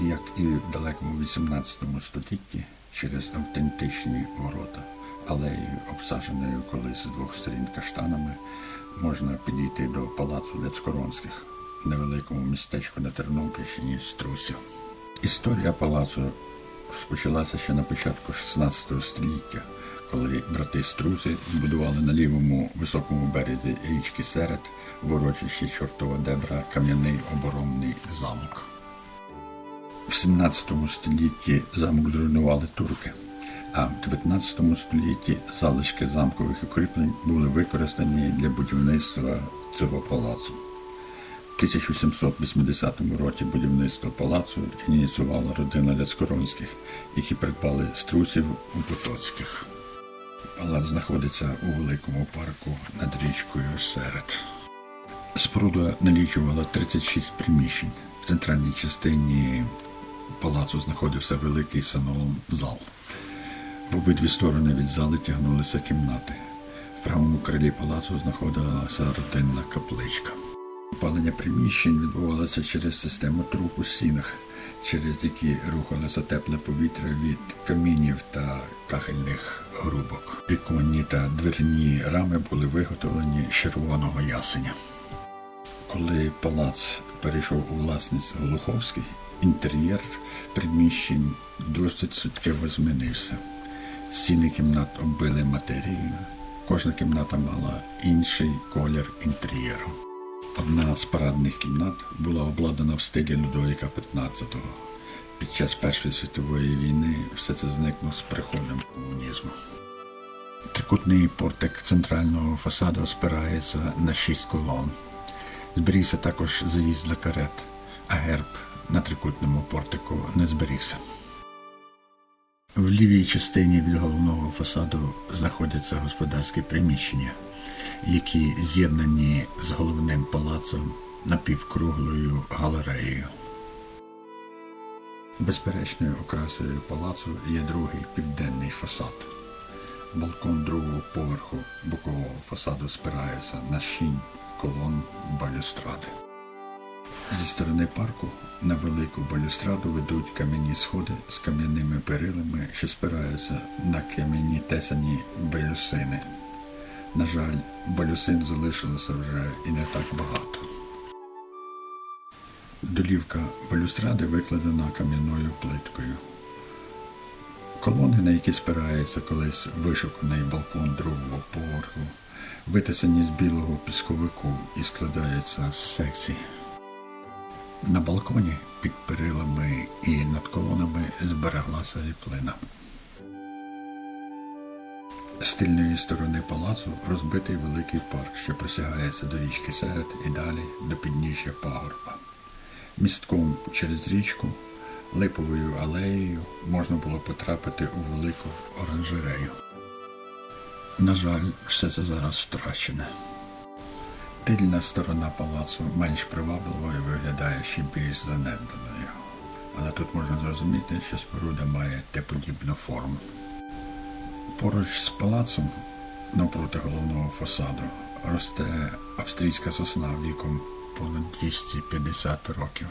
як і в далекому 18 столітті, через автентичні ворота, алеєю, обсадженою колись з двох сторін каштанами, можна підійти до палацу Ляцкоронських, невеликому містечку на Тернопільщині Струсів. Історія палацу розпочалася ще на початку 16 століття, коли брати Струси збудували на лівому високому березі річки Серед в Чортова Дебра кам'яний оборонний замок. В 17 столітті замок зруйнували турки, а в 19 столітті залишки замкових укріплень були використані для будівництва цього палацу. В 1780 році будівництво палацу ініціювала родина Ляцкоронських, які придбали струсів у Потоцьких. Палац знаходиться у великому парку над річкою Серед. Споруда налічувала 36 приміщень. В центральній частині палацу знаходився великий санон-зал. В обидві сторони від зали тягнулися кімнати. В правому крилі палацу знаходилася родинна капличка. Опалення приміщень відбувалося через систему труб у стінах, через які рухалося тепле повітря від камінів та кахельних грубок. Віконні та дверні рами були виготовлені з червоного ясеня. Коли палац перейшов у власність Голуховський, інтер'єр приміщень досить суттєво змінився. Стіни кімнат оббили матерією, кожна кімната мала інший колір інтер'єру. Одна з парадних кімнат була обладнана в стилі Людовіка XV. Під час Першої світової війни все це зникло з приходом комунізму. Трикутний портик центрального фасаду спирається на шість колон. Зберігся також заїзд для карет, а герб на трикутному портику не зберігся. В лівій частині від головного фасаду знаходяться господарські приміщення, які з'єднані з головним палацом напівкруглою галереєю. Безперечною окрасою палацу є другий південний фасад. Балкон другого поверху бокового фасаду спирається на щінь колон балюстради. Зі сторони парку на велику балюстраду ведуть кам'яні сходи з кам'яними перилами, що спираються на кам'яні тесані балюсини. На жаль, балюсин залишилося вже і не так багато. Долівка балюстради викладена кам'яною плиткою. Колони, на які спирається колись вишуканий балкон другого поверху, витисані з білого пісковику і складаються з секцій. На балконі під перилами і над колонами збереглася ліплина. З тильної сторони палацу розбитий великий парк, що просягається до річки Серед і далі до підніжжя пагорба. Містком через річку, липовою алеєю можна було потрапити у велику оранжерею. На жаль, все це зараз втрачене. Тильна сторона палацу менш привабливою виглядає ще більш занедбаною. Але тут можна зрозуміти, що споруда має Т-подібну форму. Поруч з палацом, навпроти головного фасаду, росте австрійська сосна віком понад 250 років.